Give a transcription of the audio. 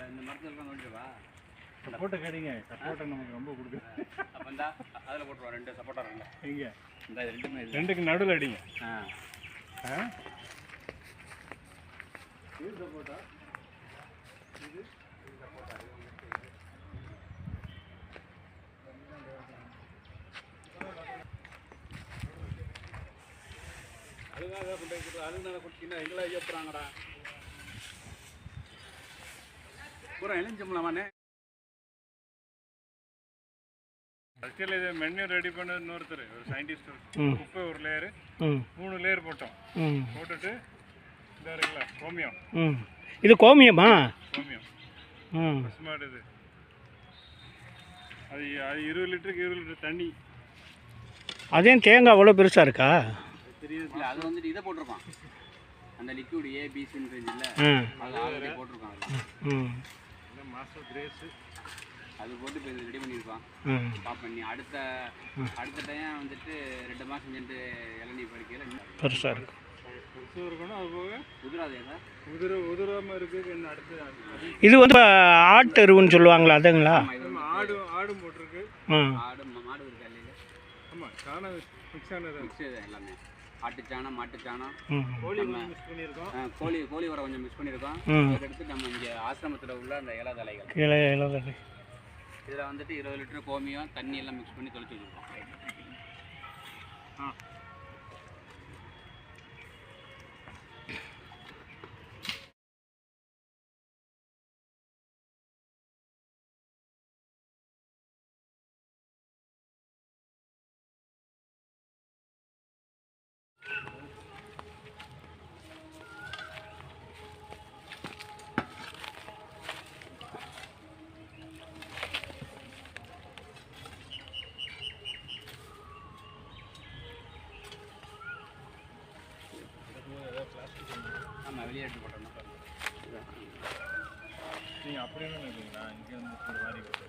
இந்த இந்த மரத்தில் இருக்க நோண்டிவா சப்போட்டை சப்போட்டை நமக்கு ரொம்ப கொடுக்குது அப்போ இந்தா அதில் போட்டுருவா ரெண்டு சப்போட்டா ரெண்டு. எங்க? இந்த இது ரெண்டுமே இது ரெண்டுக்கு நடுவில் அடிங்க. ஆ. ஆ? அதுக்காக கொண்டு போய் கொடுத்து அதுக்கு மேலே கொடுத்தீங்கன்னா எங்களை ஐயப்படுறாங்கடா பூரா இணைஞ்சோம்லாமாண்ணே? ஆக்சுவலி இது மெனு ரெடி பண்ணது இன்னொருத்தர் ஒரு சயின்டிஸ்ட். குப்பை ஒரு லேயர் மூணு லேயர் போட்டோம். ம். போட்டுட்டு இந்த இருக்குல்ல கோமியம் ம். இது கோமியமா கோமியம் ம். பசுமாடு இது. அது அது இருபது லிட்டருக்கு இருபது லிட்டர் தண்ணி. அதையும் தேங்காய் அவ்வளோ பெருசாக இருக்கா? தெரியுதுல அது வந்துட்டு இதை போட்டிருப்பான். அந்த லிக்விட் ஏபிசின்னு தெரிஞ்சுல ஆ அது ஆல்ரெடி போட்டிருக்கான். அதுல. ம் இந்த மாஸ்டர் கிரேஸு அது போட்டு இப்போ ரெடி பண்ணியிருப்பான் ஸ்டாப் பண்ணி அடுத்த அடுத்த டைம் வந்துட்டு ரெண்டு மாதம் சென்று இளநீ பறிக்கையில் பெருசாக இருக்கு. பெருசும் இருக்கணும் அது போக குதிராதே சார் உதிர உதிராமல் இருக்குது என்ன அடுத்து? இது வந்து ஆட்டு எருவுன்னு சொல்லுவாங்களா அதுங்களா? ஆடு ஆடும் போட்டிருக்கு. ஆடு மாடு இருக்கா ஆமாம் சாணம் மிக்ஸ் ஆனது? மிக்ஸ் எல்லாமே. ஆட்டுச்சாணம் மாட்டுச்சாணம். கோழி மிக்ஸ் பண்ணியிருக்கோம். ஆ, கோழி கோழி உரம் கொஞ்சம் மிக்ஸ் பண்ணியிருக்கோம். அதுக்கடுத்து நம்ம இங்கே ஆசிரமத்தில் உள்ள அந்த இலை தலைகள். இதில் வந்துட்டு இருபது லிட்டர் கோமியம் தண்ணி எல்லாம் மிக்ஸ் பண்ணி தொளிச்சு வச்சுருக்கோம். ஆமாம் வெளியே எடுத்து போட்டோம்னா நீங்கள் அப்படியே நினைக்கிறீங்களா இங்கே வந்து ஒரு வாரி போட்டு